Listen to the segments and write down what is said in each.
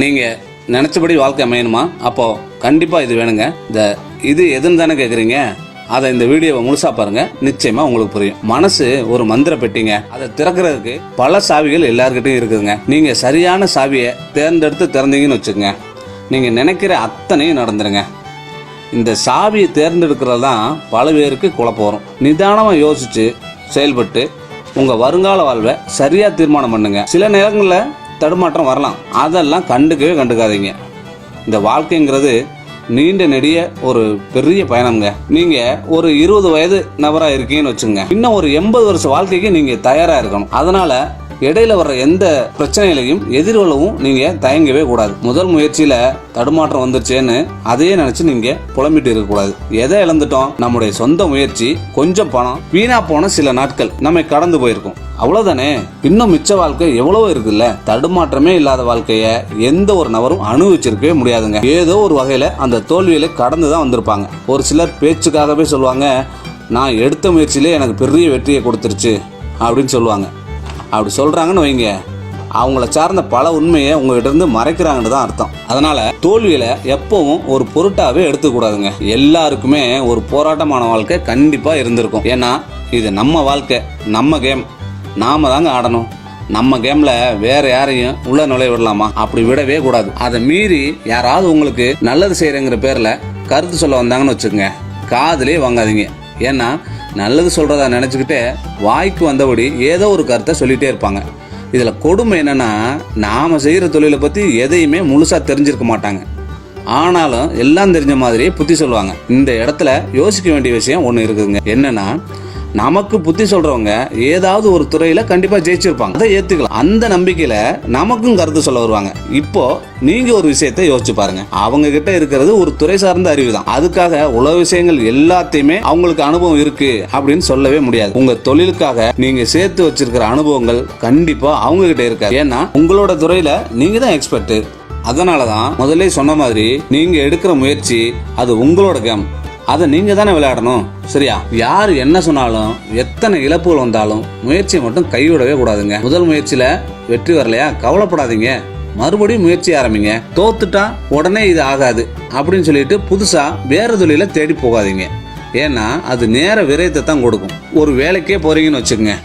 நீங்கள் நினச்சபடி வாழ்க்கை அமையணுமா? அப்போது கண்டிப்பாக இது வேணுங்க. இந்த இது எதுன்னு தானே கேட்குறீங்க அதை இந்த வீடியோவை முழுசா பாருங்க. நிச்சயமா உங்களுக்கு புரியும். மனசு ஒரு மந்திர பெட்டிங்க. அதை திறக்கிறதுக்கு பல சாவிகள் எல்லாருக்கிட்டையும் இருக்குதுங்க. நீங்க சரியான சாவியை தேர்ந்தெடுத்து திறந்தீங்கன்னு வச்சுக்கோங்க. நீங்க நினைக்கிற அத்தனையும் நடந்துருங்க. இந்த சாவியை தேர்ந்தெடுக்கிறது தான் பல பேருக்கு குழப்பம் வரும். நிதானமாக யோசிச்சு செயல்பட்டு உங்கள் வருங்கால வாழ்வை சரியாக தீர்மானம் பண்ணுங்க. சில நேரங்களில் தடுமாற்றம் வரலாம். அதெல்லாம் கண்டுக்கவே கண்டுக்காதீங்க. இந்த வாழ்க்கைங்கிறது நீண்ட நெடிய ஒரு பெரிய பயணம்ங்க. நீங்க ஒரு இருபது வயது நபரா இருக்கீங்கன்னு வச்சுங்க இன்னும் ஒரு எண்பது வருஷ வாழ்க்கைக்கு நீங்க தயாரா இருக்கணும். அதனால இடையில வர்ற எந்த பிரச்சனைகளையும் எதிர்கொள்ளவும் நீங்க தயங்கவே கூடாது. முதல் முயற்சியில தடுமாற்றம் வந்துருச்சேன்னு அதையே நினைச்சு நீங்க புலம்பிட்டு இருக்க கூடாது எதை இழந்துட்டோம்? நம்முடைய சொந்த முயற்சி கொஞ்சம் பணம் வீணா போன சில நாட்கள் நம்ம கடந்து போயிருக்கோம். அவ்வளோதானே இன்னும் மிச்ச வாழ்க்கை எவ்வளவோ இருக்குல்ல? தடுமாற்றமே இல்லாத வாழ்க்கையை எந்த ஒரு நபரும் அனுபவிச்சிருக்கவே முடியாதுங்க. ஏதோ ஒரு வகையில் அந்த தோல்வியில கடந்து தான் வந்திருப்பாங்க. ஒரு சிலர் பேச்சுக்காகவே சொல்லுவாங்க நான் எடுத்த முயற்சியிலே எனக்கு பெரிய வெற்றியை கொடுத்துருச்சு அப்படின்னு சொல்லுவாங்க. அப்படி சொல்கிறாங்கன்னு வைங்க. அவங்கள சார்ந்த பல உண்மையை உங்ககிட்ட இருந்து மறைக்கிறாங்கன்னு தான் அர்த்தம். அதனால் தோல்வியில் எப்பவும் ஒரு பொருட்டாகவே எடுத்துக்கூடாதுங்க. எல்லாருக்குமே ஒரு போராட்டமான வாழ்க்கை கண்டிப்பாக இருந்திருக்கும். ஏன்னா இது நம்ம வாழ்க்கை நம்ம கேம் நாம தாங்க ஆடணும். நம்ம கேம்ல வேற யாரையும் உள்ள நுழைய விடலாமா? அப்படி விடவே கூடாது. அதை மீறி யாராவது உங்களுக்கு நல்லது செய்யறங்கிற பேர்ல கருத்து சொல்ல வந்தாங்கன்னு வச்சுக்கோங்க. காதலே வாங்காதீங்க. ஏன்னா நல்லது சொல்றதா நினைச்சுக்கிட்டே வாய்க்கு வந்தபடி ஏதோ ஒரு கருத்தை சொல்லிட்டே இருப்பாங்க. இதில் கொடுமை என்னன்னா நாம செய்கிற தொழிலை பற்றி எதையுமே முழுசாக தெரிஞ்சிருக்க மாட்டாங்க. ஆனாலும் எல்லாம் தெரிஞ்ச மாதிரியே புத்தி சொல்லுவாங்க. இந்த இடத்துல யோசிக்க வேண்டிய விஷயம் ஒன்று இருக்குதுங்க. என்னன்னா நமக்கு புத்தி சொல்றவங்க ஏதாவது ஒரு துறையில கண்டிப்பா ஜெயிச்சிருப்பாங்க. அதை ஏத்துக்கலாம். அந்த நம்பிக்கையில நமக்கும் கருத்து சொல்ல வருவாங்க. இப்போ நீங்க ஒரு விஷயத்தை யோசிச்சு பாருங்க. அவங்க கிட்ட இருக்கிறது ஒரு துறை சார்ந்த அறிவு தான் அதுக்காக உலக விஷயங்கள் எல்லாத்தையுமே அவங்களுக்கு அனுபவம் இருக்கு அப்படின்னு சொல்லவே முடியாது. உங்க தொழிலுக்காக நீங்க சேர்த்து வச்சிருக்கிற அனுபவங்கள் கண்டிப்பா அவங்க கிட்ட இருக்காது. ஏன்னா உங்களோட துறையில நீங்க தான் எக்ஸ்பர்ட் அதனால தான் முதல்ல சொன்ன மாதிரி நீங்க எடுக்கிற முயற்சி அது உங்களோட கேம் அதை நீங்க தானே விளையாடணும்? சரியா? யார் என்ன சொன்னாலும் எத்தனை இழப்புகள் வந்தாலும் முயற்சியை மட்டும் கைவிடவே கூடாதுங்க. முதல் முயற்சியில வெற்றி வரலையா? கவலைப்படாதீங்க. மறுபடியும் முயற்சி ஆரம்பிங்க. தோத்துட்டா உடனே இது ஆகாது அப்படின்னு சொல்லிட்டு புதுசா வேற தொழில தேடி போகாதீங்க. ஏன்னா அது நேர விரயத்தை தான் கொடுக்கும். ஒரு வேலைக்கே போறீங்கன்னு வச்சுக்கோங்க.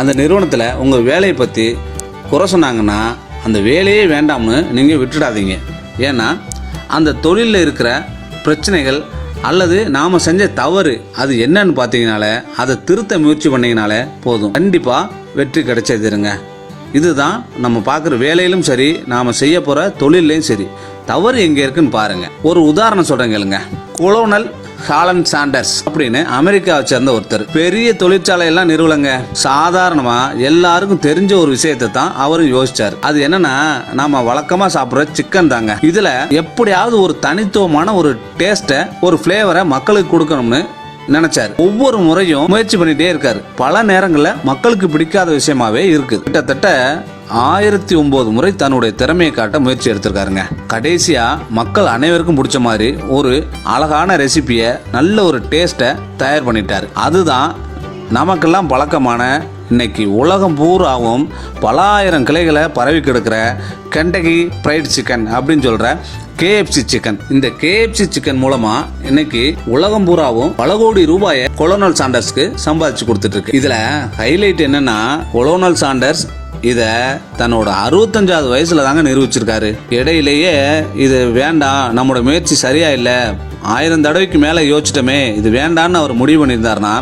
அந்த நிறுவனத்தில் உங்கள் வேலையை பற்றி குறை சொன்னாங்கன்னா அந்த வேலையே வேண்டாம்னு நீங்கள் விட்டுடாதீங்க. ஏன்னா அந்த தொழிலில் இருக்கிற பிரச்சனைகள் அல்லது நாம் செஞ்ச தவறு அது என்னன்னு பார்த்தீங்கனால அதை திருத்த முயற்சி பண்ணீங்கனாலே போதும். கண்டிப்பாக வெற்றி கிடைச்சதுருங்க இதுதான் நம்ம பார்க்குற வேலையிலும் சரி நாம் செய்ய போகிற தொழிலையும் சரி. தவறு எங்கே இருக்குன்னு பாருங்கள் ஒரு உதாரணம் சொல்கிறேன் கேளுங்க. கொலோனல் ஹாலன் சாண்டர்ஸ் அப்படின்னு அமெரிக்காவை சேர்ந்த ஒருத்தர். பெரிய தொழிற்சாலை எல்லாம் நிறுவலங்க. சாதாரணமா எல்லாருக்கும் தெரிஞ்ச ஒரு விஷயத்தை தான் அவரும் யோசிச்சார். அது என்னன்னா நாம வழக்கமா சாப்பிடுற சிக்கன் தாங்க. இதுல எப்படியாவது ஒரு தனித்துவமான ஒரு டேஸ்ட்டை ஒரு ஃப்ளேவரை மக்களுக்கு கொடுக்கணும்னு நினைச்சாரு. ஒவ்வொரு முறையும் முயற்சி பண்ணிட்டே இருக்காரு. பல நேரங்களில் மக்களுக்கு பிடிக்காத விஷயமாவே இருக்குது கிட்டத்தட்ட ஆயிரத்தி ஒன்பது முறை தன்னுடைய திறமையை காட்ட முயற்சி எடுத்திருக்காருங்க. கடைசியா மக்கள் அனைவருக்கும் பிடிச்ச மாதிரி ஒரு அழகான ரெசிபியை நல்ல ஒரு டேஸ்ட்டை தயார் பண்ணிட்டாரு. அதுதான் நமக்கெல்லாம் பழக்கமான இன்னைக்கு உலகம் பூராவும் பல ஆயிரம் கிளைகளை பரவி கிடக்கிற கெண்டகி ஃப்ரைட் சிக்கன் அப்படின்னு சொல்ற கேஎஃப்சி சிக்கன். இந்த கேஎஃப்சி சிக்கன் மூலமா இன்னைக்கு உலகம் பூராவும் பல கோடி ரூபாயை கொலோனல் சாண்டர்ஸ்க்கு சம்பாதிச்சு கொடுத்துட்டு இருக்கு இதுல ஹைலைட் என்னன்னா கொலோனல் சாண்டர்ஸ் இத தன்னோட அறுபத்தஞ்சாவது வயசுல தாங்க நிரூபிச்சிருக்காரு. இடையிலேயே இது வேண்டாம் நம்மளோட முயற்சி சரியா இல்லை. ஆயிரம் தடவைக்கு மேலே யோசிச்சிட்டோமே இது வேண்டான்னு அவர் முடிவு பண்ணியிருந்தாருன்னா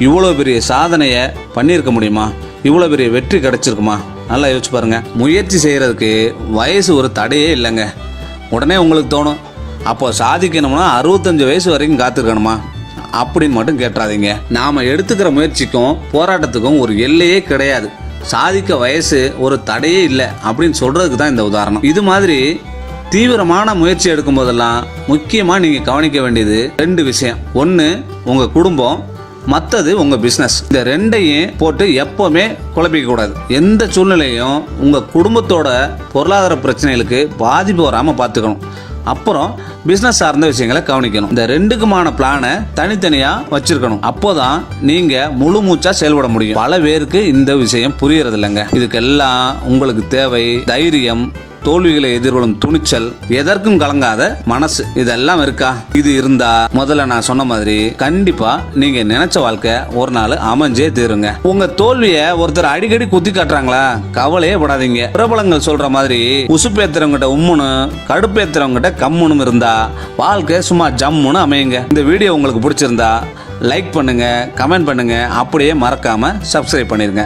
இவ்வளோ பெரிய சாதனையை பண்ணியிருக்க முடியுமா? இவ்வளோ பெரிய வெற்றி கிடைச்சிருக்குமா? நல்லா யோசிச்சு பாருங்க. முயற்சி செய்கிறதுக்கு வயசு ஒரு தடையே இல்லைங்க. உடனே உங்களுக்கு தோணும். அப்போ சாதிக்கணும்னா அறுபத்தஞ்சு வயசு வரைக்கும் காத்திருக்கணுமா? அப்படின்னு மட்டும் கேட்டுறாதீங்க. நாம் எடுத்துக்கிற முயற்சிக்கும் போராட்டத்துக்கும் ஒரு எல்லையே கிடையாது. சாதிக்க வயசு ஒரு தடையே இல்லை அப்படின்னு சொல்கிறதுக்கு தான் இந்த உதாரணம். இது மாதிரி தீவிரமான முயற்சி எடுக்கும் போதெல்லாம் முக்கியமாக நீங்கள் கவனிக்க வேண்டியது ரெண்டு விஷயம். ஒன்று உங்கள் குடும்பம் மற்றது உங்கள் பிஸ்னஸ் இந்த ரெண்டையும் போட்டு எப்போவுமே குழப்பிக்கக்கூடாது எந்த சூழ்நிலையும் உங்கள் குடும்பத்தோட பொருளாதார பிரச்சனைகளுக்கு பாதிப்பு வராமல் பார்த்துக்கணும் அப்புறம் பிஸ்னஸ் சார்ந்த விஷயங்களை கவனிக்கணும். இந்த ரெண்டுக்குமான பிளானை தனித்தனியாக வச்சிருக்கணும். அப்போதான் நீங்கள் முழு மூச்சாக செயல்பட முடியும். பல பேருக்கு இந்த விஷயம் புரியறது இல்லைங்க இதுக்கெல்லாம் உங்களுக்கு தேவை தைரியம் தோல்விகளை எதிர்கொள்ளும் துணிச்சல் எதற்கும் கலங்காத மனசு. இதெல்லாம் இருக்கா? இது இருந்தா? முதல்ல நான் சொன்ன மாதிரி கண்டிப்பா நீங்க நினைச்ச வாழ்க்கை ஒரு நாள் அமைஞ்சே தீருங்க. உங்க தோல்விய ஒருத்தர் அடிக்கடி குத்தி காட்டுறாங்களா? கவலையே படாதீங்க. பிரபலங்கள் சொல்ற மாதிரி உசுப்பேத்துறவங்கிட்ட உம்முன்னு கடுப்பேத்துறவங்கிட்ட கம்முன்னு இருந்தா வாழ்க்கை சும்மா ஜம்முன்னு அமையுங்க. இந்த வீடியோ உங்களுக்கு பிடிச்சிருந்தா லைக் பண்ணுங்க கமெண்ட் பண்ணுங்க. அப்படியே மறக்காம சப்ஸ்கிரைப் பண்ணிருங்க.